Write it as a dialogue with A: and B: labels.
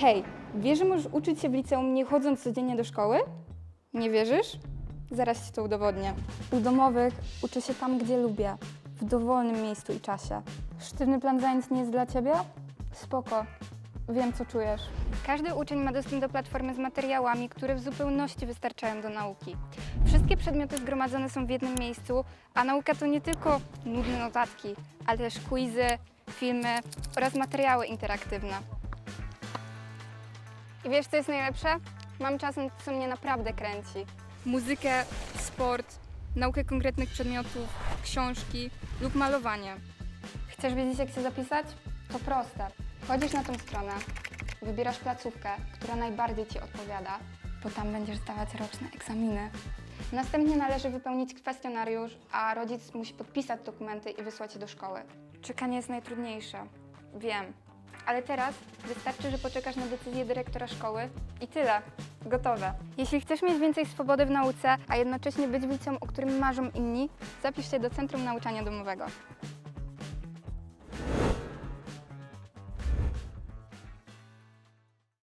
A: Hej, wiesz, że możesz uczyć się w liceum nie chodząc codziennie do szkoły? Nie wierzysz? Zaraz ci to udowodnię. U domowych uczę się tam, gdzie lubię, w dowolnym miejscu i czasie. Sztywny plan zajęć nie jest dla ciebie? Spoko. Wiem, co czujesz. Każdy uczeń ma dostęp do platformy z materiałami, które w zupełności wystarczają do nauki. Wszystkie przedmioty zgromadzone są w jednym miejscu, a nauka to nie tylko nudne notatki, ale też quizy, filmy oraz materiały interaktywne. I wiesz, co jest najlepsze? Mam czasem, co mnie naprawdę kręci. Muzykę, sport, naukę konkretnych przedmiotów, książki lub malowanie. Chcesz wiedzieć, jak się zapisać? To proste. Wchodzisz na tą stronę, wybierasz placówkę, która najbardziej Ci odpowiada, bo tam będziesz zdawać roczne egzaminy. Następnie należy wypełnić kwestionariusz, a rodzic musi podpisać dokumenty i wysłać je do szkoły. Czekanie jest najtrudniejsze. Wiem. Ale teraz wystarczy, że poczekasz na decyzję dyrektora szkoły i tyle. Gotowe. Jeśli chcesz mieć więcej swobody w nauce, a jednocześnie być liceum, o którym marzą inni, zapisz się do Centrum Nauczania Domowego.